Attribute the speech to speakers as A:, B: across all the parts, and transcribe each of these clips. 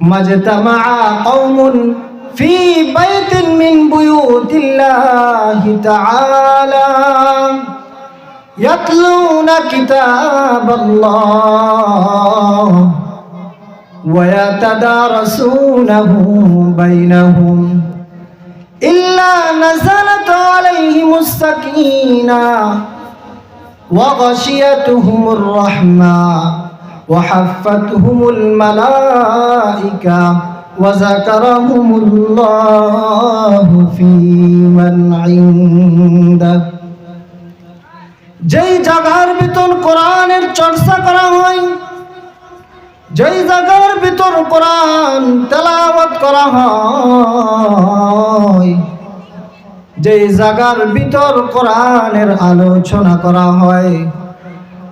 A: مجتمع قوم في بيت من بيوت الله تعالى يتلون كتاب الله ويتدارسونه بينهم إلا نزلت عليهم السكينة وغشيتهم الرحمة وحفتهم الملائكة وذكرهم الله في من عنده যেই জায়গার ভিতর কোরআনের চর্চা করা হয় যেই জায়গার ভিতর কোরআন তেলাওয়াত করা হয় যেই জায়গার ভিতর কোরআনের আলোচনা করা হয়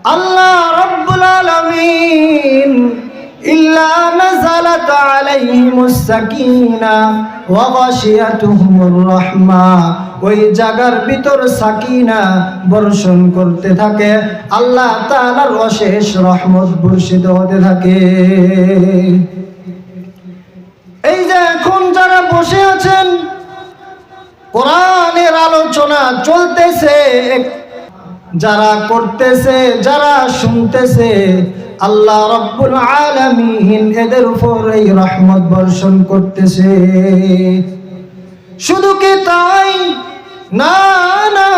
A: আল্লাহ রব্বুল আলামিন ওই জায়গার ভিতর সাকিনা বর্ষণ করতে থাকে। আল্লাহ তাআলার অশেষ রহমত বর্ষিত হতে থাকে। এই যে এখন যারা বসে আছেন, কোরআনের আলোচনা চলতেছে, যারা করতেছে, যারা শুনতেছে আল্লাহ রব্বুল আলামিন এদের উপর এই রহমত বর্ষণ করতেছে। শুধু কি তাই? না না।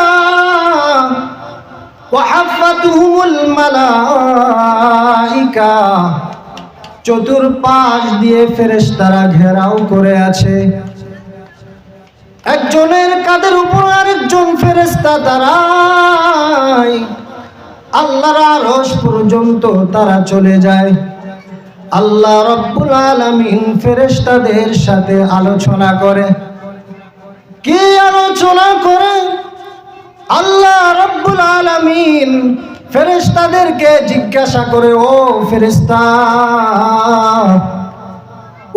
A: ওয়াহাফাতুহুমুল মালাইকা। চতুর্পাশ দিয়ে ফেরেশতারা ঘেরাও করে আছে। একজনের কাদের উপর আরেকজন ফেরেশতা দাঁড়ায়। আল্লাহর আরশ পর্যন্ত তারা চলে যায়। আল্লাহ রব্বুল আলামিন ফেরেশতাদের সাথে আলোচনা করে। কি আলোচনা করে? আল্লাহ রব্বুল আলামিন ফেরেশতাদেরকে জিজ্ঞাসা করে, ও ফেরেশতা,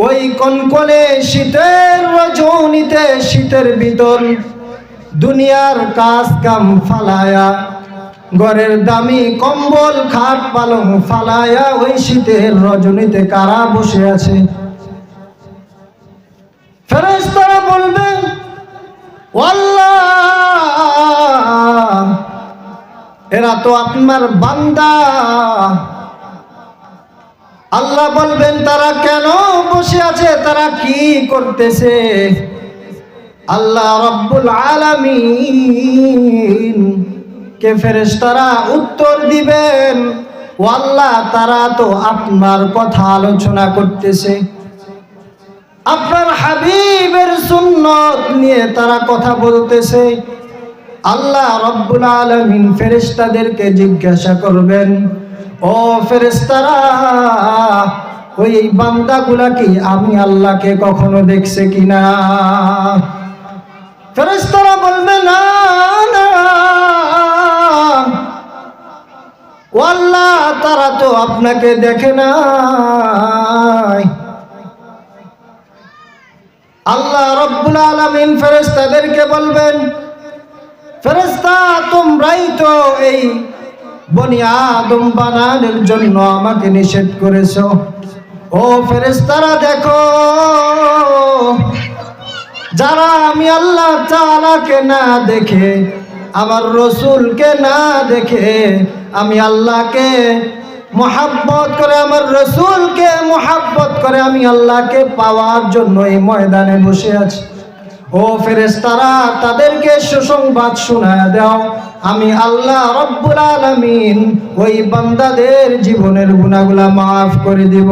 A: ওই কনকনে শীতের রজনীতে শীতের ভিতর দুনিয়ার কাজ কাম ফালায়া ঘরের দামি কম্বল, খাট, পালং, ফালায়া ওই শীতের রজনীতে কারা বসে আছে? ফেরেশতারা বলবে "ও এরা তো আপনার বান্দা। আল্লাহ বলবেন, তারা কেন বসে আছে? তারা কি করতেছে? আল্লাহ রব্বুল আলামিন কে ফেরেশতারা উত্তর দিবেন? ও তারা তো আপনার কথা আলোচনা করতেছে। আপনার হাবিবের সুন্নত নিয়ে তারা কথা বলতেছে। আল্লাহ রব্বুল আলামিন ফেরেশতাদেরকে জিজ্ঞাসা করবেন, ও ফেরেশতারা, ওই এই বান্দাগুলা কি আমি আল্লাহকে কখনো দেখছে কিনা? ফেরেশতারা তারা তো আপনাকে দেখে নাই। আল্লাহ রব্বুল আলামিন ফেরেশতাদেরকে বলবেন, ফেরেশতা, তোমরাই তো এই জন্য আমাকে নিষেধ করেছ। ও ফেরেশতারা, দেখো, যারা আমি আল্লাহ তাআলাকে না দেখে, আমার রসুলকে না দেখে, আমি আল্লাহকে মোহাব্বত করে আমার রসুলকে মোহাব্বত করে আমি আল্লাহকে পাওয়ার জন্য এই ময়দানে বসে আছি। ও ফেরেশতারা, তাদেরকে সুসংবাদ শোনায় দাও। আমি আল্লাহ রব্বুল আলামিন ওই বান্দাদের জীবনের গুণাগুলা মাফ করে দিব।